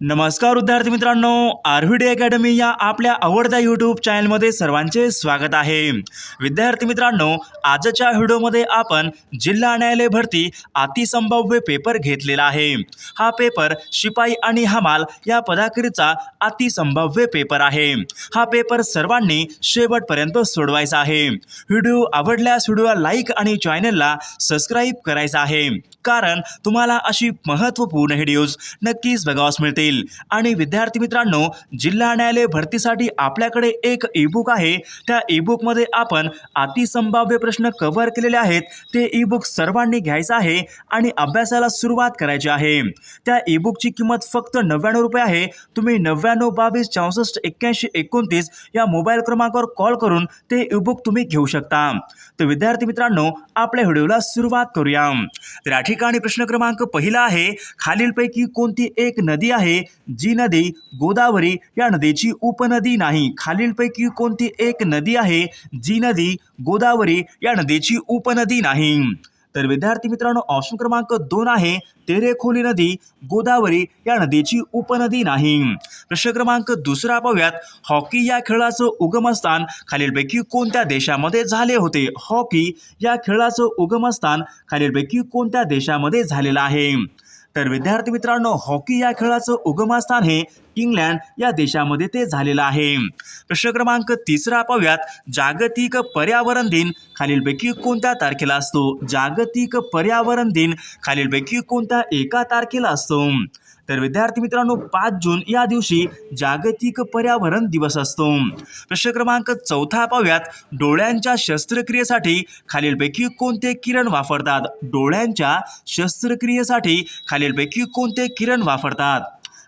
नमस्कार विद्यार्थी मित्रांनो आरव्हीडी अकॅडमी या आपल्या आवडत्या यूट्यूब चॅनलमध्ये सर्वांचे स्वागत आहे. विद्यार्थी मित्रांनो आजच्या व्हिडिओमध्ये आपण जिल्हा न्यायालय भरती अतिसंभाव्य पेपर घेतलेला आहे. हा पेपर शिपाई आणि हमाल या पदाकरीचा अतिसंभाव्य पेपर आहे. हा पेपर सर्वांनी शेवटपर्यंत सोडवायचा आहे. व्हिडिओ आवडल्यास व्हिडिओला लाईक आणि चॅनलला सबस्क्राईब करायचा आहे. कारण तुम्हाला अशी महत्त्वपूर्ण व्हिडिओज नक्कीच बघावास होईल आणि विद्यार्थी मित्रांनो जिल्हा न्यायालय भरतीसाठी आपल्याकडे एक ईबुक आहे. त्या ईबुकमध्ये आपण अतिसंभाव्य प्रश्न कव्हर केलेले आहेत. ते ईबुक सर्वांनी घ्यायचं आहे आणि अभ्यासाला सुरुवात करायची आहे. त्या ईबुकची किंमत फक्त नव्याण्णव रुपये आहे. तुम्ही नव्याण्णव बावीस चौसष्ट एक्क्याऐंशी एकोणतीस या मोबाईल क्रमांकावर कॉल करून ते ईबुक तुम्ही घेऊ शकता. तर विद्यार्थी मित्रांनो आपल्या व्हिडिओला सुरुवात करूया. तर या ठिकाणी प्रश्न क्रमांक पहिला आहे. खालीलपैकी कोणती एक नदी आहे? जी नदी गोदावरी या नदीची उपनदी नाही. खालीलपैकी कोणती एक नदी आहे? जी नदी गोदावरी या नदीची उपनदी नाही. तर विद्यार्थी मित्रांनो ऑप्शन क्रमांक दोन आहे तेरेखोली नदी गोदावरी या नदीची उपनदी नाही. प्रश्न क्रमांक दुसरा पाहूयात. हॉकी या खेळाचं उगमस्थान खालीलपैकी कोणत्या देशामध्ये झाले होते? हॉकी या खेळाचं उगमस्थान खालीलपैकी कोणत्या देशामध्ये झालेलं आहे? तर विद्यार्थी मित्रांनो हॉकी या खेळाचं उगमस्थान हे इंग्लंड या देशामध्ये ते झालेलं आहे. प्रश्न क्रमांक तिसरा पाहूयात. जागतिक पर्यावरण दिन खालीलपैकी कोणत्या तारखेला असतो? जागतिक पर्यावरण दिन खालीलपैकी कोणत्या एका तारखेला असतो? तर विद्यार्थी मित्रांनो पाच जून या दिवशी जागतिक पर्यावरण दिवस असतो. प्रश्न क्रमांक चौथा पाहूयात. डोळ्यांच्या शस्त्रक्रियेसाठी खालीलपैकी कोणते किरण वापरतात? डोळ्यांच्या शस्त्रक्रियेसाठी खालीलपैकी कोणते किरण वापरतात?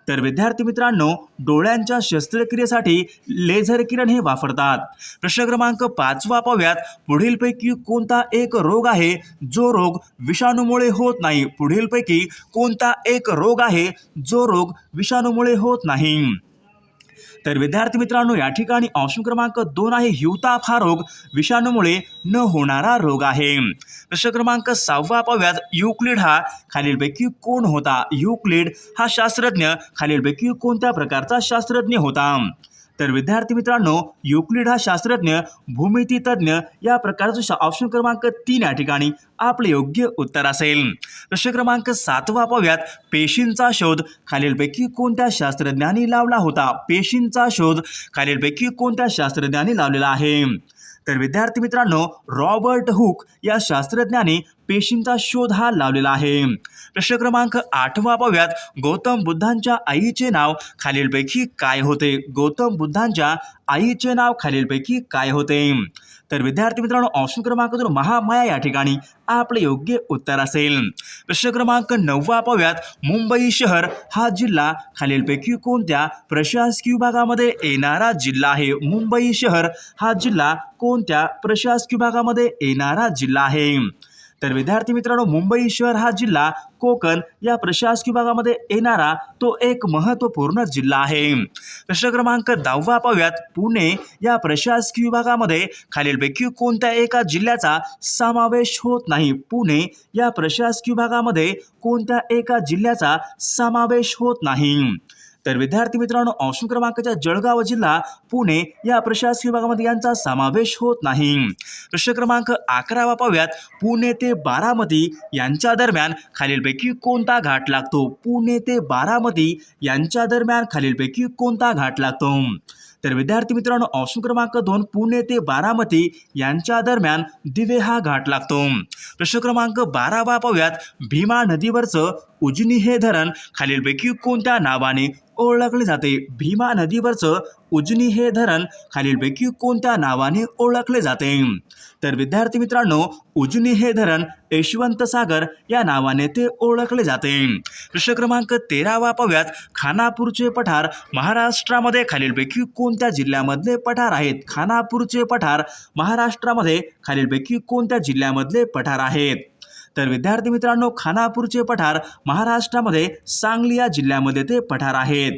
तर विद्यार्थी मित्रांनो डोळ्यांच्या शस्त्रक्रियेसाठी लेझर किरण हे वापरतात. प्रश्न क्रमांक पाचवा पाहूयात पुढीलपैकी कोणता एक रोग आहे? जो रोग विषाणूमुळे होत नाही. पुढीलपैकी कोणता एक रोग आहे? जो रोग विषाणूमुळे होत नाही. तर विद्यार्थी मित्रांनो या ठिकाणी ऑप्शन क्रमांक दोन आहे हिवताप हा रोग. विषाणूमुळे न होणारा रोग आहे. प्रश्न क्रमांक सहावा पाहूयात. युक्लिड हा खालीलपैकी कोण होता? युक्लिड हा शास्त्रज्ञ. खालीलपैकी कोणत्या प्रकारचा शास्त्रज्ञ होता? तर विद्यार्थी मित्रांनो युक्लिड हा शास्त्रज्ञ भूमितीतज्ञ या प्रकारचं शा ऑप्शन क्रमांक तीन या ठिकाणी. आपले योग्य उत्तर असेल. प्रश्न क्रमांक सातवा पाहूयात पेशींचा शोध. खालीलपैकी कोणत्या शास्त्रज्ञांनी लावला होता? पेशींचा शोध. खालीलपैकी कोणत्या शास्त्रज्ञांनी लावलेला आहे? तर विद्यार्थी मित्रांनो रॉबर्ट हुक या शास्त्रज्ञाने पेशींचा शोध हा लावलेला आहे. प्रश्न क्रमांक आठवा पाहूयात गौतम बुद्धांच्या आईचे नाव खालीलपैकी काय होते? गौतम बुद्धांच्या आईचे नाव खालीलपैकी काय होते? तर विद्यार्थी मित्रांनो ऑप्शन क्रमांक दोन महामाया या ठिकाणी आपले योग्य उत्तर असेल. प्रश्न क्रमांक नववा पाहूयात. मुंबई शहर हा जिल्हा खालीलपैकी कोणत्या प्रशासकीय विभागामध्ये येणारा जिल्हा आहे? मुंबई शहर हा जिल्हा कोणत्या प्रशासकीय विभागामध्ये येणारा जिल्हा आहे? तर विद्यार्थी मित्रांनो मुंबई शहर हा जिल्हा कोकण या प्रशासकीय विभागामध्ये येणारा तो एक महत्त्वपूर्ण जिल्हा आहे. प्रश्न क्रमांक दहावा पाहूयात. पुणे या प्रशासकीय विभागामध्ये खालीलपैकी कोणत्या एका जिल्ह्याचा समावेश होत नाही? पुणे या प्रशासकीय विभागामध्ये कोणत्या एका जिल्ह्याचा समावेश होत नाही? तर विद्यार्थी मित्रांनो ऑप्शन क्रमांकाच्या जळगाव जिल्हा पुणे या प्रशासकीय विभागामध्ये यांचा समावेश होत नाही. प्रश्न क्रमांक अकरावा पाहूयात. पुणे ते बारामती यांच्या दरम्यान खालीलपैकी कोणता घाट लागतो? पुणे ते बारामती यांच्या दरम्यान खालीलपैकी कोणता घाट लागतो? तर विद्यार्थी मित्रांनो ऑप्शन क्रमांक दोन पुणे ते बारामती यांच्या दरम्यान दिवे हा घाट लागतो. प्रश्न क्रमांक बारावा पाहूयात. भीमा नदीवरचं उजनी हे धरण खालीलपैकी कोणत्या नावाने ओळखले जाते? भीमा नदीवरचं उजनी हे धरण खालीलपैकी कोणत्या नावाने ओळखले जाते? तर विद्यार्थी मित्रांनो उजनी हे धरण यशवंत सागर या नावाने ते ओळखले जाते. प्रश्न क्रमांक तेरावा पाहूयात. खानापूरचे पठार महाराष्ट्रामध्ये खालीलपैकी कोणत्या जिल्ह्यामधले पठार आहेत? खानापूरचे पठार महाराष्ट्रामध्ये खालीलपैकी कोणत्या जिल्ह्यामधले पठार आहेत? तर विद्यार्थी मित्रांनो खानापूरचे पठार महाराष्ट्रामध्ये सांगली या जिल्ह्यामध्ये ते पठार आहेत.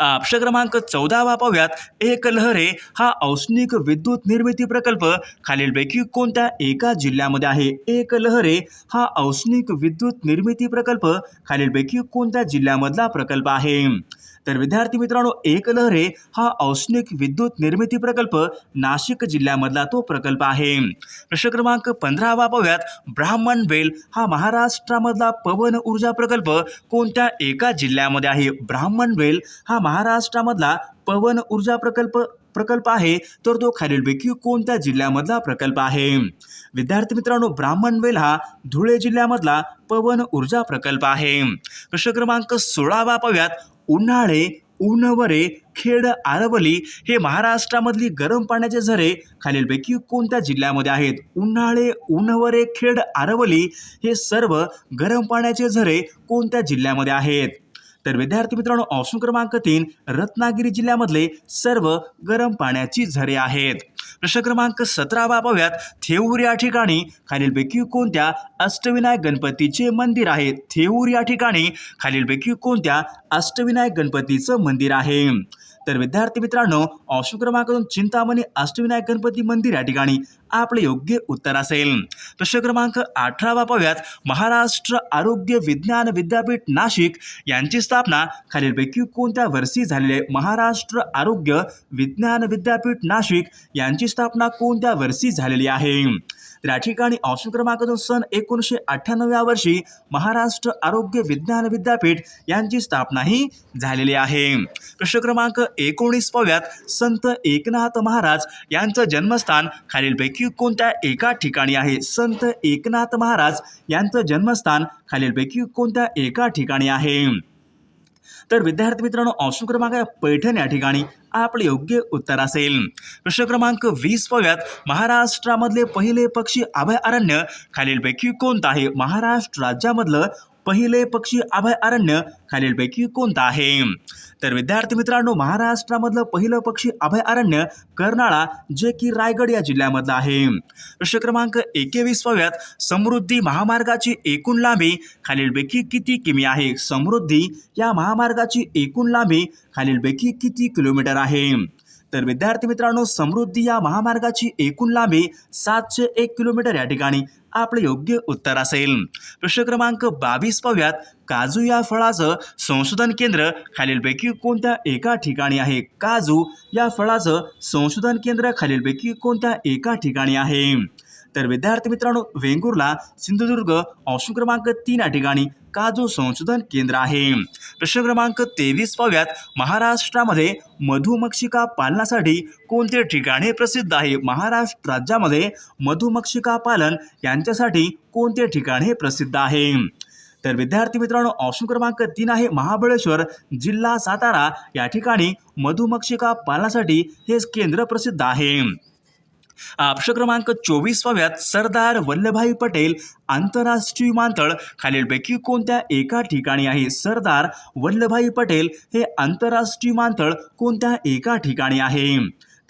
आ, क्रमांक चौदावा पाहूयात एक लहरे हा औष्णिक विद्युत निर्मिती प्रकल्प. खालीलपैकी कोणत्या एका जिल्ह्यामध्ये आहे? एक लहरे हा औष्णिक विद्युत निर्मिती प्रकल्प. खालीलपैकी कोणत्या जिल्ह्यामधला प्रकल्प आहे? तर विद्यार्थी मित्रांनो एक लहरे हा औष्णिक विद्युत निर्मिती प्रकल्प नाशिक जिल्ह्यामधला तो प्रकल्प आहे. प्रश्न क्रमांक पंधरावा पाहूयात. ब्राह्मण वेल हा महाराष्ट्रामधला पवन ऊर्जा प्रकल्प कोणत्या एका जिल्ह्यामध्ये आहे? ब्राह्मण वेल हा महाराष्ट्रामधला पवन ऊर्जा प्रकल्प प्रकल्प आहे तर तो खालीलपैकी कोणत्या जिल्ह्यामधला प्रकल्प आहे? विद्यार्थी मित्रांनो ब्राह्मण वेल हा धुळे जिल्ह्यामधला पवन ऊर्जा प्रकल्प आहे. प्रश्न क्रमांक सोळावा पाहूयात. उन्हाळे उन्हवरे खेड आरवली हे महाराष्ट्रामधली गरम पाण्याचे झरे खालीलपैकी कोणत्या जिल्ह्यामध्ये आहेत? उन्हाळे उन्हवरे खेड आरवली हे सर्व गरम पाण्याचे झरे कोणत्या जिल्ह्यामध्ये आहेत? तर विद्यार्थी मित्रांनो ऑप्शन क्रमांक तीन रत्नागिरी जिल्ह्यामधले सर्व गरम पाण्याची झरे आहेत. प्रश्न क्रमांक सतरा बाबाव्यात थेऊर या ठिकाणी खालीलपैकी कोणत्या अष्टविनायक गणपतीचे मंदिर आहे? थेऊर या ठिकाणी खालीलपैकी कोणत्या अष्टविनायक गणपतीचं मंदिर आहे? तर विद्यार्थी मित्रांनो ऑप्शन क्रमांक दोन चिंतामणी अष्टविनायक गणपती मंदिर या ठिकाणी आपले योग्य उत्तर असेल. प्रश्न क्रमांक अठरावा पाहूयात. महाराष्ट्र आरोग्य विज्ञान विद्यापीठ नाशिक यांची स्थापना खालीलपैकी कोणत्या वर्षी झालेली आहे? महाराष्ट्र आरोग्य विज्ञान विद्यापीठ नाशिक यांची स्थापना कोणत्या वर्षी झालेली आहे? त्या या ठिकाणी ऑप्शन क्रमांक जो सन एकोणीसशे अठ्ठ्याण्णव या वर्षी महाराष्ट्र आरोग्य विज्ञान विद्यापीठ यांची स्थापनाही झालेली आहे. प्रश्न क्रमांक एकोणीस पाहूयात. संत एकनाथ महाराज यांचं जन्मस्थान खालीलपैकी कोणत्या एका ठिकाणी आहे? संत एकनाथ महाराज यांचं जन्मस्थान खालीलपैकी कोणत्या एका ठिकाणी आहे? तर विद्यार्थी मित्रांनो ऑप्शन क्रमांक पैठण या ठिकाणी आपले योग्य उत्तर असेल. प्रश्न क्रमांक वीस पाहूयात महाराष्ट्रामधले पहिले पक्षी अभयारण्य खालीलपैकी कोणतं आहे? महाराष्ट्र राज्यामधलं पहिले पक्षी अभयारण्य खालीलपैकी कोणतं आहे तर विद्यार्थी मित्रांनो महाराष्ट्रामधलं पहिलं पक्षी अभयारण्य कर्नाळा जे की रायगड या जिल्ह्यामधलं आहे. प्रश्न क्रमांक एकवीस समृद्धी महामार्गाची एकूण लांबी खालीलपैकी किती किमी आहे? समृद्धी या महामार्गाची एकूण लांबी खालीलपैकी किती किलोमीटर आहे? तर विद्यार्थी मित्रांनो समृद्धी या महामार्गाची एकूण लांबी सातशे एक किलोमीटर या ठिकाणी आपलं योग्य उत्तर असेल. प्रश्न क्रमांक बावीस पाहूयात. काजू या फळाचं संशोधन केंद्र खालीलपैकी कोणत्या एका ठिकाणी आहे? काजू या फळाचं संशोधन केंद्र खालीलपैकी कोणत्या एका ठिकाणी आहे? तर विद्यार्थी मित्रांनो वेंगुर्ला सिंधुदुर्ग ऑप्शन क्रमांक तीन या ठिकाणी काजू संशोधन केंद्र आहे. प्रश्न क्रमांक तेवीस पाव्यात महाराष्ट्रामध्ये मधुमक्षिका पालनासाठी कोणते ठिकाण हे प्रसिद्ध आहे? महाराष्ट्र राज्यामध्ये मधुमक्षिका पालन यांच्यासाठी कोणते ठिकाण हे प्रसिद्ध आहे? तर विद्यार्थी मित्रांनो ऑप्शन क्रमांक तीन आहे महाबळेश्वर जिल्हा सातारा या ठिकाणी मधुमक्षिका पालनासाठी हे केंद्र प्रसिद्ध आहे. प्रश्न क्रमांक चोवीसवाव्यात सरदार वल्लभभाई पटेल आंतरराष्ट्रीय विमानतळ खालीलपैकी कोणत्या एका ठिकाणी आहे? सरदार वल्लभभाई पटेल हे आंतरराष्ट्रीय विमानतळ कोणत्या एका ठिकाणी आहे?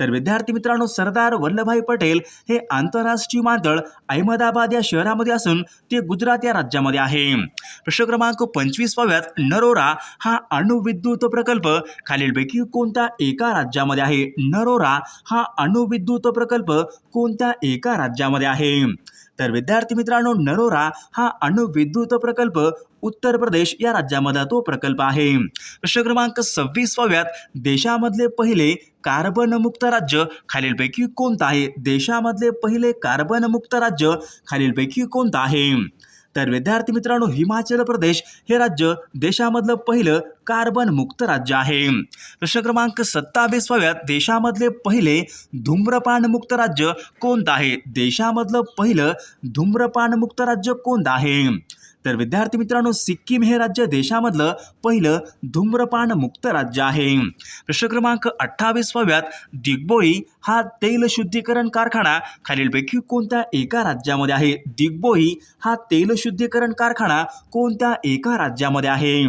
तर विद्यार्थी मित्रांनो सरदार वल्लभभाई पटेल हे आंतरराष्ट्रीय विमानतळ अहमदाबाद या शहरामध्ये असून ते गुजरात या राज्यामध्ये आहे. प्रश्न क्रमांक पंचवीसवाव्यात नरोरा हा अणुविद्युत प्रकल्प खालीलपैकी कोणत्या एका राज्यामध्ये आहे? नरोरा हा अणुविद्युत प्रकल्प कोणत्या एका राज्यामध्ये आहे? तर विद्यार्थी मित्रांनो नरोरा हा अणुविद्युत प्रकल्प उत्तर प्रदेश या राज्यामधला तो प्रकल्प आहे. प्रश्न क्रमांक सव्वीसवाव्यात देशामधले पहिले कार्बन मुक्त राज्य खालीलपैकी कोणतं आहे? देशामधले पहिले कार्बन मुक्त राज्य खालीलपैकी कोणतं आहे? तर विद्यार्थी मित्रांनो हिमाचल प्रदेश हे राज्य देशामधलं पहिलं कार्बन मुक्त राज्य आहे. प्रश्न क्रमांक सत्तावीसव्यात देशामधले पहिले धूम्रपान मुक्त राज्य कोणतं आहे? देशामधलं पहिलं धूम्रपान मुक्त राज्य कोणतं आहे? तर विद्यार्थी मित्रांनो सिक्कीम हे राज्य देशामधलं पहिलं धूम्रपान मुक्त राज्य आहे. प्रश्न क्रमांक अठ्ठावीस दिग्बोई हा तेल शुद्धीकरण कारखाना खालीलपैकी कोणत्या एका राज्यामध्ये आहे? दिग्बोई हा तेल शुद्धीकरण कारखाना कोणत्या एका राज्यामध्ये आहे?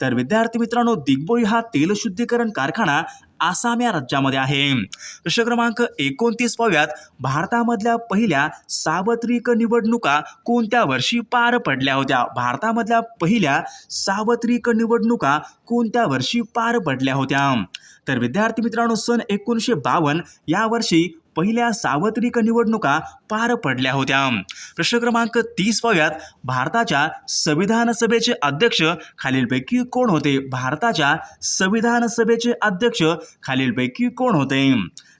तर विद्यार्थी मित्रांनो दिग्बोई हा तेल शुद्धीकरण कारखाना आसाम या राज्यामध्ये आहे. प्रश्न क्रमांक एकोणतीस पाव्यात भारतामधल्या पहिल्या सार्वत्रिक निवडणुका कोणत्या वर्षी पार पडल्या होत्या? भारतामधल्या पहिल्या सार्वत्रिक निवडणुका कोणत्या वर्षी पार पडल्या होत्या? तर विद्यार्थी मित्रांनो सन एकोणीसशे बावन्न या वर्षी पहिल्या सार्वत्रिक निवडणुका पार पडल्या होत्या. प्रश्न क्रमांक तीस पाव्यात भारताच्या संविधान सभेचे अध्यक्ष खालीलपैकी कोण होते? भारताच्या संविधान सभेचे अध्यक्ष खालीलपैकी कोण होते?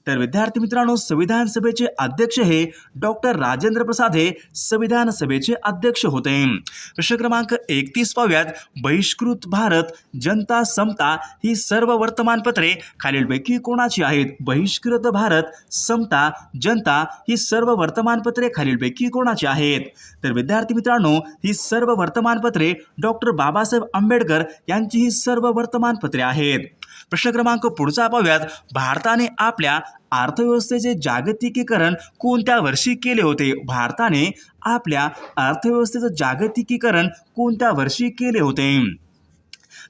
तर विद्यार्थी मित्रांनो संविधान सभेचे अध्यक्ष हे डॉक्टर राजेंद्र प्रसाद हे संविधान सभेचे अध्यक्ष होते. प्रश्न क्रमांक एकतीस पाहूयात बहिष्कृत भारत जनता समता ही सर्व वर्तमानपत्रे खालीलपैकी कोणाची आहेत? बहिष्कृत भारत समता जनता ही सर्व वर्तमानपत्रे खालीलपैकी कोणाची आहेत? तर विद्यार्थी मित्रांनो ही सर्व वर्तमानपत्रे डॉक्टर बाबासाहेब आंबेडकर यांची ही सर्व वर्तमानपत्रे आहेत. प्रश्न क्रमांक पुढचा पाहूयात. भारताने आपल्या अर्थव्यवस्थेचे जागतिकीकरण कोणत्या वर्षी केले होते? भारताने आपल्या अर्थव्यवस्थेचं जागतिकीकरण कोणत्या वर्षी केले होते?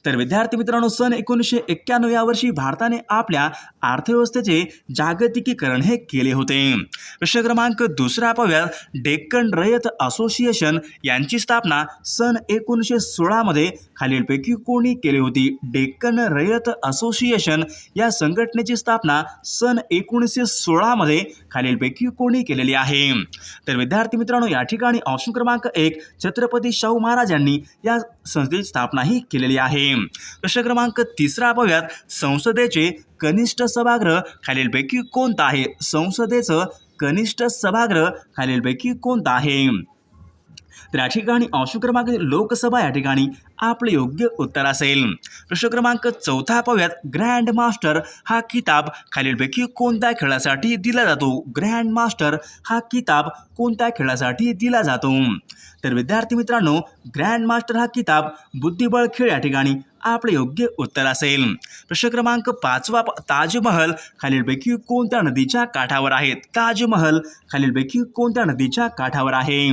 तर विद्यार्थी मित्रांनो सन एकोणीसशे एक्क्याण्णव या वर्षी भारताने आपल्या अर्थव्यवस्थेचे जागतिकीकरण हे केले होते. प्रश्न क्रमांक दुसरा पाहूयात डेक्कन रयत असोसिएशन यांची स्थापना सन एकोणीसशे सोळामध्ये खालीलपैकी कोणी केली होती? डेक्कन रयत असोसिएशन या संघटनेची स्थापना सन एकोणीसशे सोळामध्ये खालीलपैकी कोणी केलेली आहे? तर विद्यार्थी मित्रांनो या ठिकाणी ऑप्शन क्रमांक एक छत्रपती शाहू महाराजांनी या संस्थेची स्थापना ही केलेली आहे. प्रश्न क्रमांक तिसरा पाहूयात संसदेचे कनिष्ठ सभागृह खालीलपैकी कोणतं आहे? संसदेचं कनिष्ठ सभागृह खालीलपैकी कोणतं आहे? तर या ठिकाणी ऑप्शन क्रमांक लोकसभा या ठिकाणी आपले योग्य उत्तर असेल. प्रश्न क्रमांक चौथा पाहूयात. ग्रँड मास्टर हा किताब खालीलपैकी कोणत्या खेळासाठी दिला जातो? ग्रँड मास्टर हा किताब कोणत्या खेळासाठी दिला जातो? तर विद्यार्थी मित्रांनो ग्रँड मास्टर हा किताब बुद्धिबळ खेळ या ठिकाणी आपले योग्य उत्तर असेल. प्रश्न क्रमांक पाचवा ताजमहल खालीलपैकी कोणत्या नदीच्या काठावर आहे? ताजमहल खालीलपैकी कोणत्या नदीच्या काठावर आहे?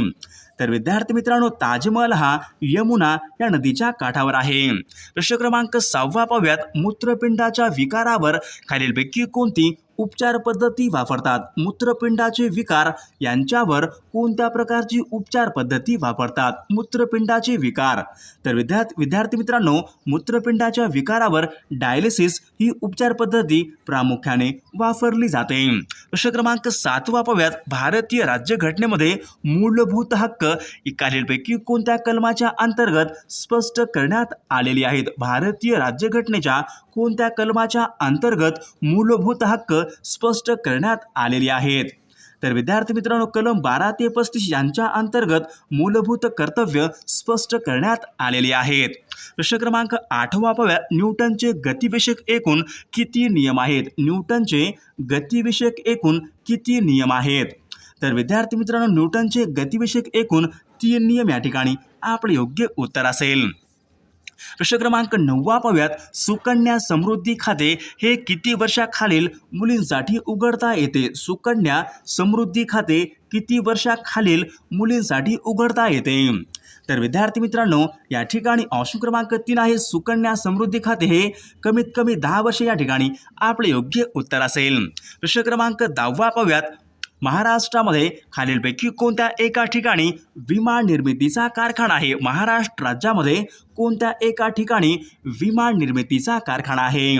तर विद्यार्थी मित्रांनो ताजमहल हा यमुना या नदीच्या काठावर आहे. प्रश्न क्रमांक सहावा पाहूयात. मूत्रपिंडाच्या विकारावर खालीलपैकी कोणती उपचार पद्धती वापरतात. मूत्रपिंडाचे विकार यांच्यावर कोणत्या प्रकारची उपचार पद्धती वापरतात? मूत्रपिंडाचे विकार. तर विद्यार्थी विद्यार्थी मित्रांनो मूत्रपिंडाच्या विकारावर डायलिसिस ही उपचार पद्धती प्रामुख्याने वापरली जाते. प्रश्न क्रमांक सातवा पाहूयात भारतीय राज्यघटनेमध्ये मूलभूत हक्क खालीलपैकी कोणत्या कलमाच्या अंतर्गत स्पष्ट करण्यात आलेली आहेत? भारतीय राज्यघटनेच्या कोणत्या कलमाच्या अंतर्गत मूलभूत हक्क स्पष्ट करण्यात आलेली आहेत. तर विद्यार्थी मित्रांनो कलम बारा ते पस्तीस यांच्या अंतर्गत मूलभूत कर्तव्य स्पष्ट करण्यात आलेली आहेत. प्रश्न क्रमांक आठवा पाव्या न्यूटनचे गतिविषयक एकूण किती नियम आहेत? न्यूटनचे गतिविषयक एकूण किती नियम आहेत? तर विद्यार्थी मित्रांनो न्यूटनचे गतिविषयक एकूण तीन नियम या ठिकाणी आपले योग्य उत्तर असेल. प्रश्न क्रमांक नववा पाहूयात. सुकन्या समृद्धी खाते हे किती वर्षाखालील मुलींसाठी उघडता येते? सुकन्या समृद्धी खाते किती वर्षाखालील मुलींसाठी उघडता येते? तर विद्यार्थी मित्रांनो या ठिकाणी ऑप्शन क्रमांक तीन आहे. सुकन्या समृद्धी खाते हे कमीत कमी दहा वर्षे या ठिकाणी आपले योग्य उत्तर असेल. प्रश्न क्रमांक दहावा पाहूयात. महाराष्ट्रामध्ये खालीलपैकी कोणत्या एका ठिकाणी विमान निर्मितीचा कारखाना आहे? महाराष्ट्र राज्यामध्ये कोणत्या एका ठिकाणी विमान निर्मितीचा कारखाना आहे?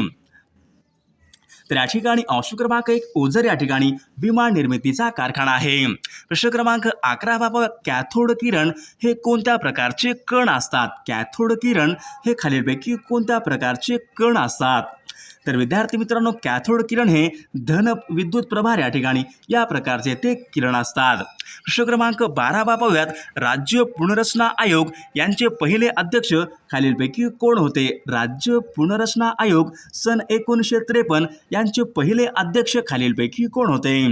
तर या ठिकाणी ऑप्शन क्रमांक एक ओझर या ठिकाणी विमान निर्मितीचा कारखाना आहे. प्रश्न क्रमांक अकरा बाबा कॅथोड किरण हे कोणत्या प्रकारचे कण असतात? कॅथोड किरण हे खालीलपैकी कोणत्या प्रकारचे कण असतात? तर विद्यार्थी मित्रांनो कॅथोड किरण हे धन विद्युत प्रभार या ठिकाणी या प्रकारचे ते किरण असतात. प्रश्न क्रमांक बारा बापाव्यात राज्य पुनर्रचना आयोग यांचे पहिले अध्यक्ष खालीलपैकी कोण होते? राज्य पुनर्रचना आयोग सन एकोणीसशे त्रेपन्न यांचे पहिले अध्यक्ष खालीलपैकी कोण होते?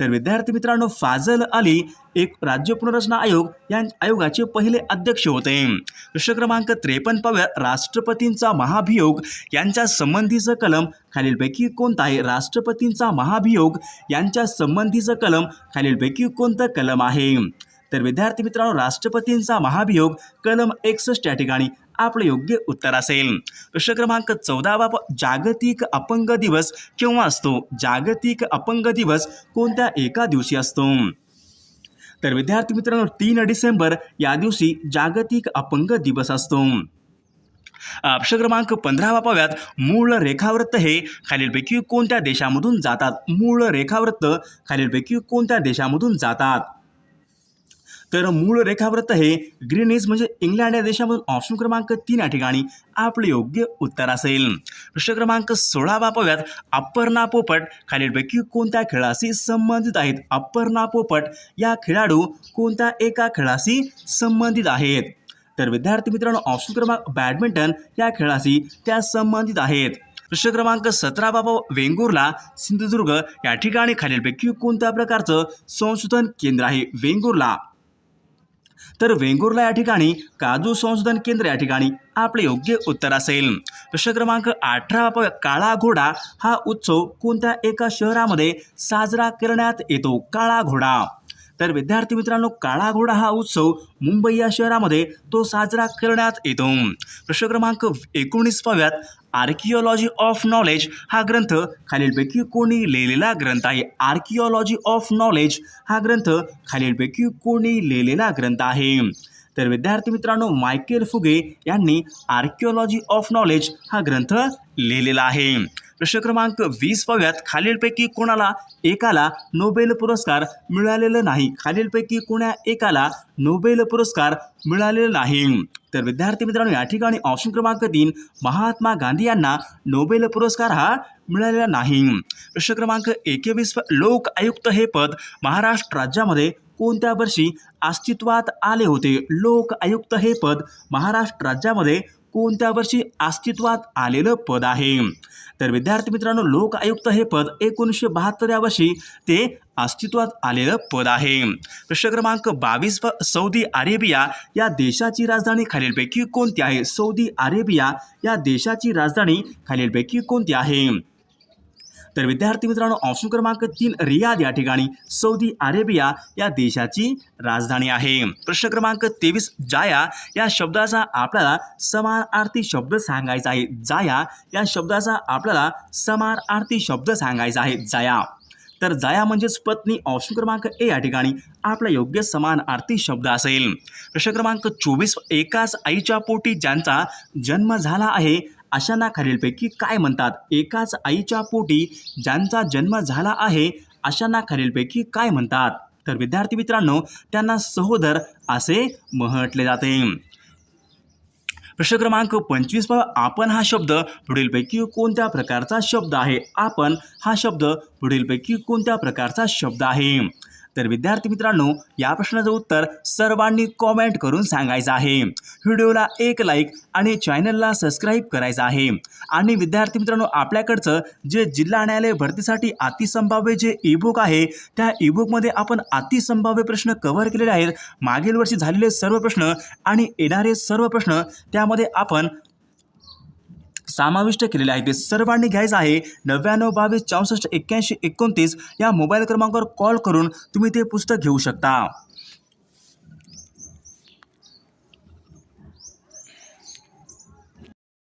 तर विद्यार्थी मित्रांनो फाजल अली एक राज्य पुनर्रचना आयोग या आयोगाचे पहिले अध्यक्ष होते. प्रश्न क्रमांक त्रेपन्न पाव्या राष्ट्रपतींचा महाभियोग यांच्या संबंधीचं कलम खालीलपैकी कोणतं आहे राष्ट्रपतींचा महाभियोग यांच्या संबंधीचं कलम खालीलपैकी कोणतं कलम आहे? तर विद्यार्थी मित्रांनो राष्ट्रपतींचा महाभियोग कलम एकसष्ट या ठिकाणी आपलं योग्य उत्तर असेल. प्रश्न क्रमांक चौदावा जागतिक अपंग दिवस केव्हा असतो? जागतिक अपंग दिवस कोणत्या एका दिवशी असतो? तर विद्यार्थी मित्रांनो तीन डिसेंबर या दिवशी जागतिक अपंग दिवस असतो. प्रश्न क्रमांक पंधरावा पाव्यात मूळ रेखावृत्त हे खालीलपैकी कोणत्या देशामधून जातात? मूळ रेखावृत्त खालीलपैकी कोणत्या देशामधून जातात? तर मूळ रेखावृत्त हे ग्रीनिस म्हणजे इंग्लंड या देशामधून ऑप्शन क्रमांक तीन या ठिकाणी आपले योग्य उत्तर असेल. प्रश्न क्रमांक सोळावा पाव्यात अप्पर्णा पोपट खालीलपैकी कोणत्या खेळाशी संबंधित आहेत? अप्पर्णा पोपट या खेळाडू कोणत्या एका खेळाशी संबंधित आहेत? तर विद्यार्थी मित्रांनो ऑप्शन क्रमांक बॅडमिंटन या खेळाशी त्या संबंधित आहेत. प्रश्न क्रमांक सतरा बाबा वेंगुर्ला सिंधुदुर्ग या ठिकाणी खालीलपैकी कोणत्या प्रकारचं संशोधन केंद्र आहे? वेंगुर्ला. तर वेंगुर्ला या ठिकाणी काजू संशोधन केंद्र या ठिकाणी आपले योग्य उत्तर असेल. प्रश्न क्रमांक अठरा प- काळा घोडा हा उत्सव कोणत्या एका शहरामध्ये साजरा करण्यात येतो? काळा घोडा तर विद्यार्थी मित्रांनो काळा घोडा हा उत्सव मुंबई या शहरामध्ये तो साजरा करण्यात येतो. प्रश्न क्रमांक एकोणीस पाव्यात आर्किओलॉजी ऑफ नॉलेज हा ग्रंथ खालीलपैकी कोणी लिहिलेला ग्रंथ आहे? आर्किओलॉजी ऑफ नॉलेज हा ग्रंथ खालीलपैकी कोणी लिहिलेला ग्रंथ आहे? तर विद्यार्थी मित्रांनो मायकेल फुगे यांनी आर्किओलॉजी ऑफ नॉलेज हा ग्रंथ लिहिलेला आहे. प्रश्न क्रमांक वीस पाव्यात खालीलपैकी कोणाला एकाला नोबेल पुरस्कार मिळालेला नाही? खालीलपैकी कोणा एकाला नोबेल पुरस्कार मिळालेला नाही? तर विद्यार्थी मित्रांनो या ठिकाणी ऑप्शन क्रमांक तीन महात्मा गांधी यांना नोबेल पुरस्कार हा मिळालेला नाही. प्रश्न क्रमांक एकवीस लोक आयुक्त हे पद महाराष्ट्र राज्यामध्ये कोणत्या वर्षी अस्तित्वात आले होते? लोक आयुक्त हे पद महाराष्ट्र राज्यामध्ये कोणत्या वर्षी अस्तित्वात आलेलं पद आहे? तर विद्यार्थी मित्रांनो लोक आयुक्त हे पद एकोणीसशे बहात्तर या वर्षी ते अस्तित्वात आलेलं पद आहे. प्रश्न क्रमांक बावीस प- सौदी अरेबिया या देशाची राजधानी खालीलपैकी कोणती आहे? सौदी अरेबिया या देशाची राजधानी खालीलपैकी कोणती आहे? तर विद्यार्थी मित्रांनो ऑप्शन क्रमांक तीन रियाद या ठिकाणी सौदी अरेबिया या देशाची राजधानी आहे. प्रश्न क्रमांक तेवीस जाया या शब्दाचा आपल्याला समानार्थी शब्द सांगायचा आहे. जाया या शब्दाचा आपल्याला समानार्थी शब्द सांगायचा आहे. जाया. तर जाया म्हणजेच पत्नी. ऑप्शन क्रमांक ए या ठिकाणी आपला योग्य समान समानार्थी शब्द असेल. प्रश्न क्रमांक चोवीस एकाच आईच्या पोटी ज्यांचा जन्म झाला आहे अशांना खालीलपैकी काय म्हणतात? एकाच आईच्या पोटी ज्यांचा जन्म झाला आहे अशांना खालीलपैकी काय म्हणतात? तर विद्यार्थी मित्रांनो त्यांना सहोदर असे म्हटले जाते. प्रश्न क्रमांक पंचवीस आपण हा शब्द पुढीलपैकी कोणत्या प्रकारचा शब्द आहे? आपण हा शब्द पुढीलपैकी कोणत्या प्रकारचा शब्द आहे? तर विद्यार्थी मित्रांनो या प्रश्नाचं उत्तर सर्वांनी कॉमेंट करून सांगायचं आहे. व्हिडिओला एक लाईक आणि चॅनलला सबस्क्राईब करायचं आहे. आणि विद्यार्थी मित्रांनो आपल्याकडचं जे जिल्हा न्यायालय भरतीसाठी अतिसंभाव्य जे ईबुक आहे त्या ईबुकमध्ये आपण अतिसंभाव्य प्रश्न कव्हर केलेले आहेत. मागील वर्षी झालेले सर्व प्रश्न आणि येणारे सर्व प्रश्न त्यामध्ये आपण समाविष्ट केलेले आहे. ते सर्वांनी घ्यायचं आहे. नव्याण्णव बावीस चौसष्ट एक्क्याऐंशी एकोणतीस या मोबाईल क्रमांकावर कॉल करून तुम्ही ते पुस्तक घेऊ शकता.